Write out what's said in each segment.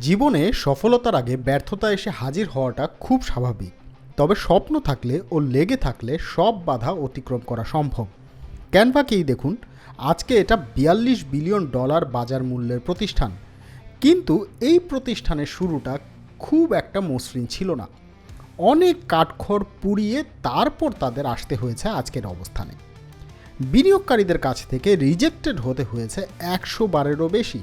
জীবনে সফলতার আগে ব্যর্থতা এসে হাজির হওয়াটা খুব স্বাভাবিক। তবে স্বপ্ন থাকলে ও লেগে থাকলে সব বাধা অতিক্রম করা সম্ভব। ক্যানভাকেই দেখুন, আজকে এটা বিয়াল্লিশ বিলিয়ন ডলার বাজার মূল্যের প্রতিষ্ঠান। কিন্তু এই প্রতিষ্ঠানের শুরুটা খুব একটা মসৃণ ছিল না। অনেক কাঠখড় পুড়িয়ে তারপর তাদের আসতে হয়েছে আজকের অবস্থানে। বিনিয়োগকারীদের কাছ থেকে রিজেক্টেড হতে হয়েছে একশো বারেরও বেশি।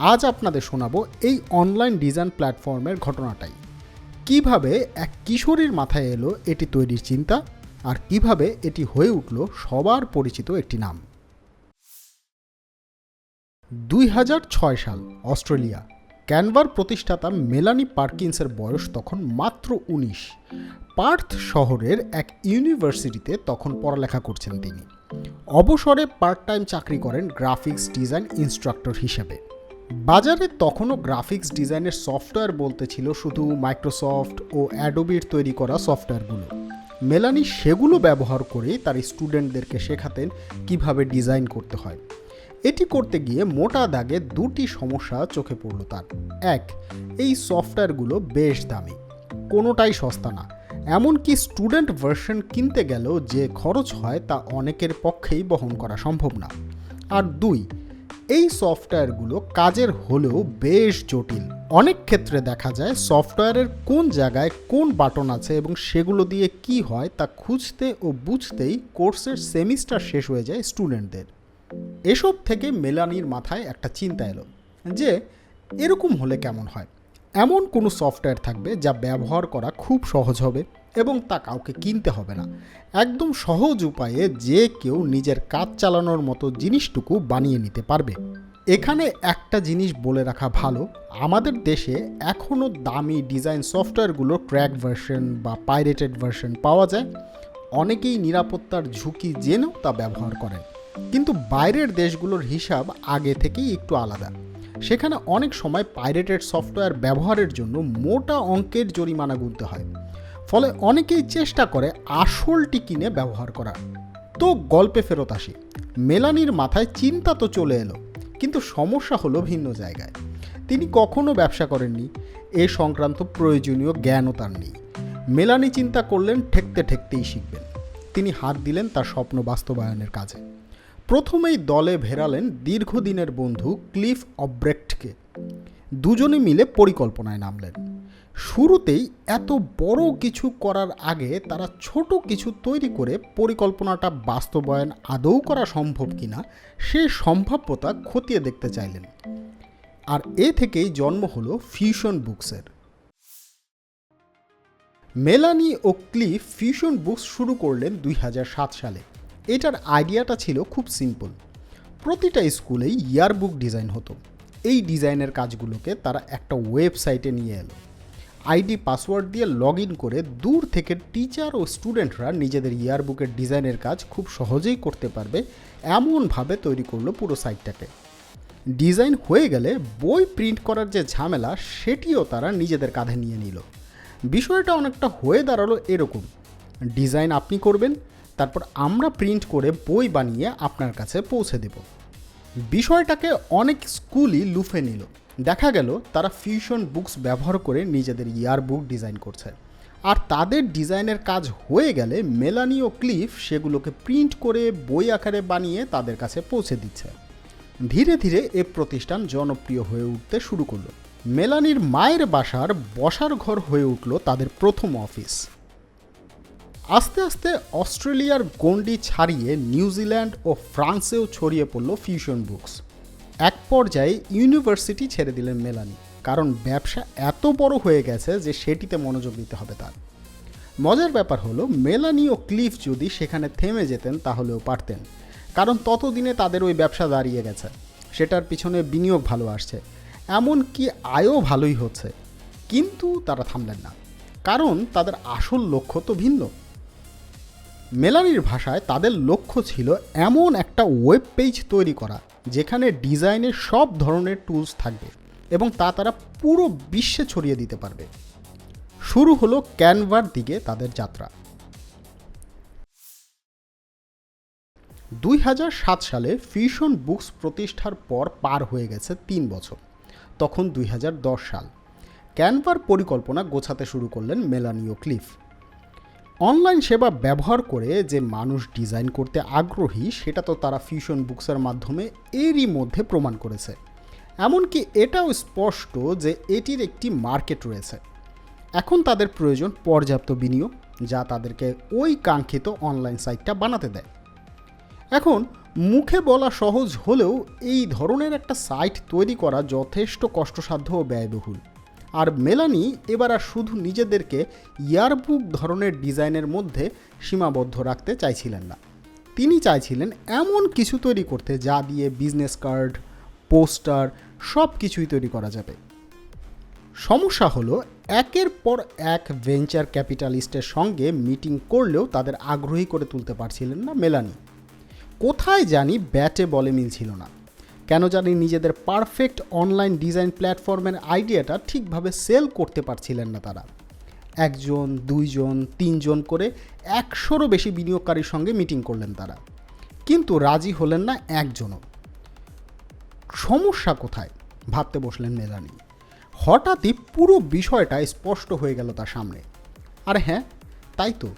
আজ আপনাদের শোনাবো এই অনলাইন ডিজাইন প্ল্যাটফর্মের ঘটনাটাই। কীভাবে এক কিশোরীর মাথায় এলো এটি তৈরির চিন্তা আর কীভাবে এটি হয়ে উঠল সবার পরিচিত একটি নাম। দুই হাজার ছয় সাল, অস্ট্রেলিয়া। ক্যানভার প্রতিষ্ঠাতা মেলানি পার্কিন্সের বয়স তখন মাত্র উনিশ। পার্থ শহরের এক ইউনিভার্সিটিতে তখন পড়ালেখা করছেন তিনি। অবসরে পার্ট টাইম চাকরি করেন গ্রাফিক্স ডিজাইন ইনস্ট্রাক্টর হিসেবে। বাজারে তখনও গ্রাফিক্স ডিজাইনের সফটওয়্যার বলতে ছিল শুধু মাইক্রোসফট ও অ্যাডোবির তৈরি করা সফটওয়্যারগুলো। মেলানি সেগুলো ব্যবহার করে তার স্টুডেন্টদেরকে শেখাতেন কীভাবে ডিজাইন করতে হয়। এটি করতে গিয়ে মোটা দাগে দুটি সমস্যা চোখে পড়ল তার। এক, এই সফটওয়্যারগুলো বেশ দামি, কোনোটাই সস্তা না। এমনকি স্টুডেন্ট ভার্সন কিনতে গেলেও যে খরচ হয় তা অনেকের পক্ষেই বহন করা সম্ভব না। আর দুই এই সফটওয়্যারগুলো কাজের হলেও বেশ জটিল। অনেক ক্ষেত্রে দেখা যায় সফটওয়্যারের কোন জায়গায় কোন বাটন আছে এবং সেগুলো দিয়ে কি হয় তা খুঁজতে ও বুঝতেই কোর্সের সেমিস্টার শেষ হয়ে যায় স্টুডেন্টদের। এসব থেকে মেলানির মাথায় একটা চিন্তা এলো যে, এরকম হলে কেমন হয়? এমন কোনো সফটওয়্যার থাকবে যা ব্যবহার করা খুব সহজ হবে। এবং তা কাউকে কিনতে হবে না। একদম সহজ উপায়ে যে কেউ নিজের কাজ চালানোর মতো জিনিসটুকু বানিয়ে নিতে পারবে। এখানে একটা জিনিস বলে রাখা ভালো, আমাদের দেশে এখনও দামি ডিজাইন সফটওয়্যারগুলো ক্র্যাক ভার্সন বা পাইরেটেড ভার্সন পাওয়া যায়। অনেকেই নিরাপত্তার ঝুঁকি জেনেও তা ব্যবহার করেন। কিন্তু বাইরের দেশগুলোর হিসাব আগে থেকেই একটু আলাদা। সেখানে অনেক সময় পাইরেটেড সফটওয়্যার ব্যবহারের জন্য মোটা অঙ্কের জরিমানা গুনতে হয়। ফলে অনেকেই চেষ্টা করে আসলটি কিনে ব্যবহার করার। তো গল্পে ফেরত আসি। মেলানির মাথায় চিন্তা তো চলে এলো, কিন্তু সমস্যা হলো ভিন্ন জায়গায়। তিনি কখনো ব্যবসা করেননি, এ সংক্রান্ত প্রয়োজনীয় জ্ঞানও তার নেই। মেলানি চিন্তা করলেন, ঠেকতে ঠেকতেই শিখবেন। তিনি হাত দিলেন তার স্বপ্ন বাস্তবায়নের কাজে। প্রথমেই দলে ভেরালেন দীর্ঘদিনের বন্ধু ক্লিফ অব্রেক্টকে। দুজনে মিলে পরিকল্পনায় নামলেন। শুরুতেই এত বড় কিছু করার আগে তারা ছোট কিছু তৈরি করে পরিকল্পনাটা বাস্তবায়ন আদৌ করা সম্ভব কিনা সে সম্ভাব্যতা খতিয়ে দেখতে চাইলেন। আর এ থেকেই জন্ম হলো ফিউশন বুকসের মেলানি ও ক্লিফ ফিউশন বুকস শুরু করলেন দুই হাজার সাত সালে। এটার আইডিয়াটা ছিল খুব সিম্পল প্রতিটা স্কুলেই ইয়ারবুক ডিজাইন হতো। এই ডিজাইনের কাজগুলোকে তারা একটা ওয়েবসাইটে নিয়ে এলো। আইডি, পাসওয়ার্ড দিয়ে লগ ইন করে দূর থেকে টিচার ও স্টুডেন্টরা নিজেদের ইয়ারবুকের ডিজাইনের কাজ খুব সহজেই করতে পারবে এমনভাবে তৈরি করল পুরো সাইটটাকে। ডিজাইন হয়ে গেলে বই প্রিন্ট করার যে ঝামেলা, সেটিও তারা নিজেদের কাঁধে নিয়ে নিল। বিষয়টা অনেকটা হয়ে দাঁড়াল এরকম। ডিজাইন আপনি করবেন, তারপর আমরা প্রিন্ট করে বই বানিয়ে আপনার কাছে পৌঁছে দেব। বিষয়টাকে অনেক স্কুলই লুফে নিল। দেখা গেল তারা ফিউশন বুকস ব্যবহার করে নিজেদের ইয়ার বুক ডিজাইন করছে। আর তাদের ডিজাইনের কাজ হয়ে গেলে মেলানি ও ক্লিফ সেগুলোকে প্রিন্ট করে বই আকারে বানিয়ে তাদের কাছে পৌঁছে দিচ্ছে। ধীরে ধীরে এ প্রতিষ্ঠান জনপ্রিয় হয়ে উঠতে শুরু করল। মেলানির মায়ের বাসার বসার ঘর হয়ে উঠল তাদের প্রথম অফিস। আস্তে আস্তে অস্ট্রেলিয়ার গণ্ডি ছাড়িয়ে নিউজিল্যান্ড ও ফ্রান্সেও ছড়িয়ে পড়ল ফিউশন বুকস। এক পর্যায়ে ইউনিভার্সিটি ছেড়ে দিলেন মেলানি, কারণ ব্যবসা এত বড় হয়ে গেছে যে সেটিতে মনোযোগ দিতে হবে তার। মজার ব্যাপার হলো, মেলানি ও ক্লিফ যদি সেখানে থেমে যেতেন তাহলেও পারতেন, কারণ ততদিনে তাদের ওই ব্যবসা দাঁড়িয়ে গেছে। সেটার পিছনে বিনিয়োগ ভালো আসছে, এমনকি আয়ও ভালোই হচ্ছে। কিন্তু তারা থামলেন না, কারণ তাদের আসল লক্ষ্য তো ভিন্ন। মেলানির ভাষায় তাদের লক্ষ্য ছিল এমন একটা ওয়েব পেজ তৈরি করা, যেখানে ডিজাইনের সব ধরনের টুলস থাকবে এবং তা তারা পুরো বিশ্বে ছড়িয়ে দিতে পারবে। শুরু হলো ক্যানভার দিকে তাদের যাত্রা। দুই হাজার সাত সালে ফিউশন বুকস প্রতিষ্ঠার পর পার হয়ে গেছে তিন বছর। তখন দুই হাজার দশ সাল। ক্যানভার পরিকল্পনা গোছাতে শুরু করলেন মেলানিও ক্লিফ। অনলাইন সেবা ব্যবহার করে যে মানুষ ডিজাইন করতে আগ্রহী, সেটা তো তারা ফিউশন বুকসের মাধ্যমে এরই মধ্যে প্রমাণ করেছে। এমনকি এটাও স্পষ্ট যে এটির একটি মার্কেট রয়েছে। এখন তাদের প্রয়োজন পর্যাপ্ত বিনিয়োগ, যা তাদেরকে ওই কাঙ্ক্ষিত অনলাইন সাইটটা বানাতে দেয়। এখন, মুখে বলা সহজ হলেও এই ধরনের একটা সাইট তৈরি করা যথেষ্ট কষ্টসাধ্য ও ব্যয়বহুল। আর মেলানি এবার আর শুধু নিজেদেরকে ইয়ারবুক ধরনের ডিজাইনের মধ্যে সীমাবদ্ধ রাখতে চাইছিলেন না। তিনি চাইছিলেন এমন কিছু তৈরি করতে যা দিয়ে বিজনেস কার্ড, পোস্টার সব কিছুই তৈরি করা যাবে। সমস্যা হলো একের পর এক ভেঞ্চার ক্যাপিটালিস্টের সঙ্গে মিটিং করলেও তাদের আগ্রহী করে তুলতে পারছিলেন না মেলানি। কোথায় জানি ব্যাটে বলে মিলছিল না। কেন জানি নিজেদের পারফেক্ট অনলাইন ডিজাইন প্ল্যাটফর্মের আইডিয়াটা ঠিকভাবে সেল করতে পারছিলেন না তারা। একজন, দুইজন, তিনজন করে একশোরও বেশি বিনিয়োগকারীর সঙ্গে মিটিং করলেন তারা। কিন্তু রাজি হলেন না একজনও। সমস্যা কোথায়? ভাবতে বসলেন মেলানি। হঠাৎই পুরো বিষয়টা স্পষ্ট হয়ে গেল তার সামনে। আর হ্যাঁ তাই তো।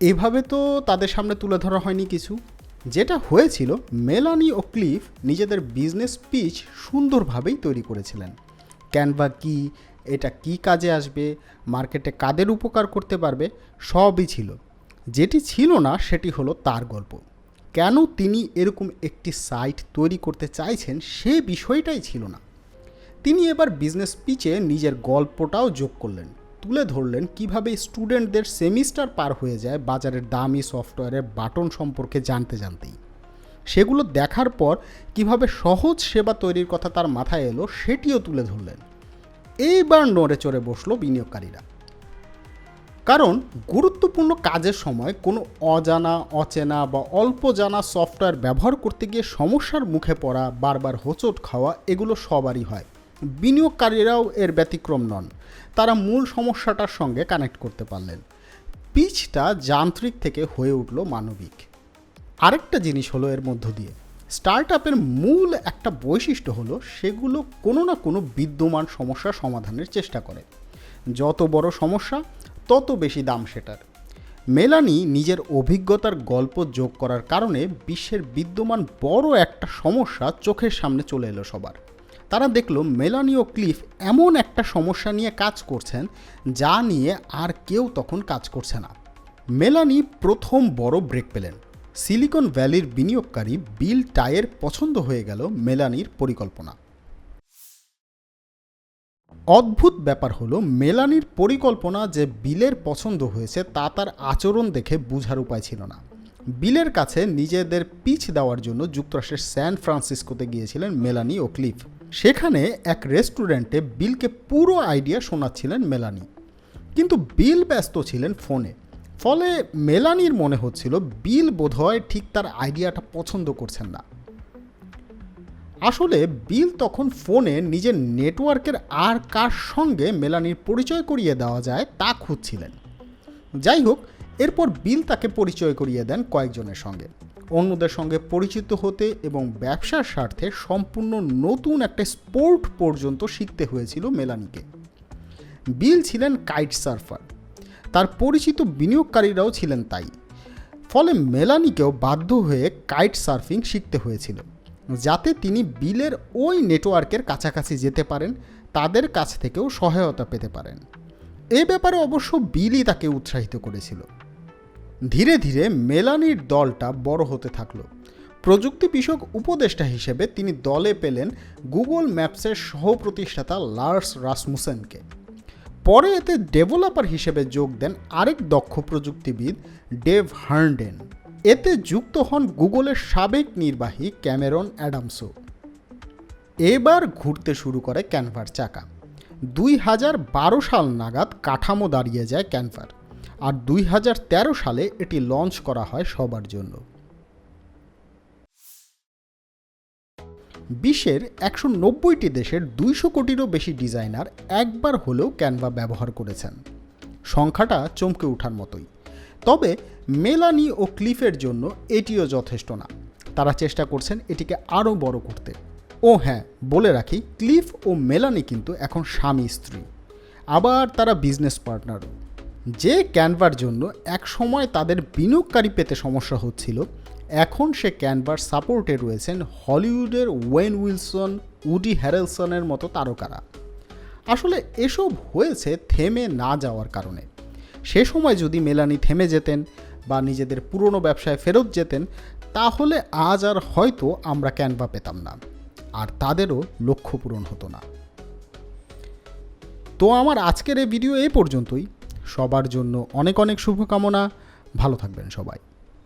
এভাবে তো তাদের সামনে তুলে ধরা হয়নি কিছু। যেটা হয়েছিল, মেলানি ও ক্লিফ নিজেদের বিজনেস পিচ সুন্দরভাবেই তৈরি করেছিলেন। ক্যানভা কি, এটা কি কাজে আসবে মার্কেটে কাদের উপকার করতে পারবে, সবই ছিল। যেটি ছিল না, সেটি হলো তার গল্প। কেন তিনি এরকম একটি সাইট তৈরি করতে চাইছেন, সে বিষয়টাই ছিল না। তিনি এবার বিজনেস পিচে নিজের গল্পটাও যোগ করলেন। তুলে ধরলেন কীভাবে স্টুডেন্টদের সেমিস্টার পার হয়ে যায় বাজারের দামি সফটওয়্যারের বাটন সম্পর্কে জানতে জানতেই। সেগুলো দেখার পর কীভাবে সহজ সেবা তৈরির কথা তার মাথায় এলো সেটিও তুলে ধরলেন। এইবার নড়ে চড়ে বসল বিনিয়োগকারীরা। কারণ গুরুত্বপূর্ণ কাজের সময় কোনো অজানা, অচেনা বা অল্প জানা সফটওয়্যার ব্যবহার করতে গিয়ে সমস্যার মুখে পড়া, বারবার হোঁচট খাওয়া এগুলো সবারই হয়। বিনিয়োগকারীরাও এর ব্যতিক্রম নন। তারা মূল সমস্যাটার সঙ্গে কানেক্ট করতে পারলেন। পিচটা যান্ত্রিক থেকে হয়ে উঠল মানবিক। আরেকটা জিনিস হলো এর মধ্য দিয়ে। স্টার্ট আপের মূল একটা বৈশিষ্ট্য হলো সেগুলো কোনো না কোনো বিদ্যমান সমস্যা সমাধানের চেষ্টা করে। যত বড় সমস্যা, তত বেশি দাম সেটার। মেলানি নিজের অভিজ্ঞতার গল্প যোগ করার কারণে বিশ্বের বিদ্যমান বড় একটা সমস্যা চোখের সামনে চলে এলো সবার। তারা দেখল মেলানি ও ক্লিফ এমন একটা সমস্যা নিয়ে কাজ করছেন যা নিয়ে আর কেউ তখন কাজ করছে না। মেলানি প্রথম বড় ব্রেক পেলেন। সিলিকন ভ্যালির বিনিয়োগকারী বিল টায়ের পছন্দ হয়ে গেল মেলানির পরিকল্পনা। অদ্ভুত ব্যাপার হলো মেলানির পরিকল্পনা যে বিলের পছন্দ হয়েছে তা তার আচরণ দেখে বুঝার উপায় ছিল না। বিলের কাছে নিজেদের পিচ দেওয়ার জন্য যুক্তরাষ্ট্রের স্যান ফ্রান্সিসকোতে গিয়েছিলেন মেলানি ও ক্লিফ। সেখানে এক রেস্টুরেন্টে বিলকে পুরো আইডিয়া শোনাচ্ছিলেন মেলানি। কিন্তু বিল ব্যস্ত ছিলেন ফোনে। ফলে মেলানির মনে হচ্ছিল বিল বোধহয় ঠিক তার আইডিয়াটা পছন্দ করছেন না। আসলে বিল তখন ফোনে নিজের নেটওয়ার্কের আর কার সঙ্গে মেলানির পরিচয় করিয়ে দেওয়া যায় তা খুঁজছিলেন। যাই হোক, এরপর বিল তাকে পরিচয় করিয়ে দেন কয়েকজনের সঙ্গে। অন্যদের সঙ্গে পরিচিত হতে এবং ব্যবসার স্বার্থে সম্পূর্ণ নতুন একটা স্পোর্ট পর্যন্ত শিখতে হয়েছিল মেলানিকে। বিল ছিলেন কাইট সার্ফার। তার পরিচিত বিনিয়োগকারীরাও ছিলেন তাই। ফলে মেলানিকেও বাধ্য হয়ে কাইট সার্ফিং শিখতে হয়েছিল। যাতে তিনি বিলের ওই নেটওয়ার্কের কাছাকাছি যেতে পারেন, তাদের কাছ থেকেও সহায়তা পেতে পারেন। এ ব্যাপারে অবশ্য বিলই তাকে উৎসাহিত করেছিল। ধীরে ধীরে মেলানির দলটা বড় হতে থাকল। প্রযুক্তি বিষয়ক উপদেষ্টা হিসেবে তিনি দলে পেলেন গুগল ম্যাপসের সহ প্রতিষ্ঠাতা লার্স রাসমুসেনকে। পরে এতে ডেভেলপার হিসেবে যোগ দেন আরেক দক্ষ প্রযুক্তিবিদ, ডেভ হার্নডেন। এতে যুক্ত হন গুগলের সাবেক নির্বাহী ক্যামেরন অ্যাডামসো এবার ঘুরতে শুরু করে ক্যানভার চাকা। দুই হাজার বারো সাল নাগাদ কাঠামো দাঁড়িয়ে যায় ক্যানভার। আর দুই হাজার তেরো সালে এটি লঞ্চ করা হয় সবার জন্য। বিশ্বের একশো নব্বইটি দেশের দুইশো কোটিরও বেশি ডিজাইনার একবার হলেও ক্যানভা ব্যবহার করেছেন। সংখ্যাটা চমকে ওঠার মতোই। তবে মেলানি ও ক্লিফের জন্য এটিও যথেষ্ট না। তারা চেষ্টা করছেন এটিকে আরও বড় করতে। ও হ্যাঁ বলে রাখি, ক্লিফ ও মেলানি কিন্তু এখন স্বামী স্ত্রী। আবার তারা বিজনেস পার্টনারও। যে ক্যানভার জন্য এক সময় তাদের বিনিয়োগকারী পেতে সমস্যা হচ্ছিল, এখন সে ক্যানভার সাপোর্টে রয়েছেন হলিউডের ওয়েন উইলসন, উডি হ্যারেলসনের মতো তারকারা। আসলে এসব হয়েছে থেমে না যাওয়ার কারণে। সে সময় যদি মেলানি থেমে যেতেন বা নিজেদের পুরনো ব্যবসায় ফেরত যেতেন, তাহলে আজ আর হয়তো আমরা ক্যানভা পেতাম না, আর তাদেরও লক্ষ্য পূরণ হতো না। তো আমার আজকের এই ভিডিও এই পর্যন্তই। সবার জন্য অনেক অনেক শুভকামনা। ভালো থাকবেন সবাই।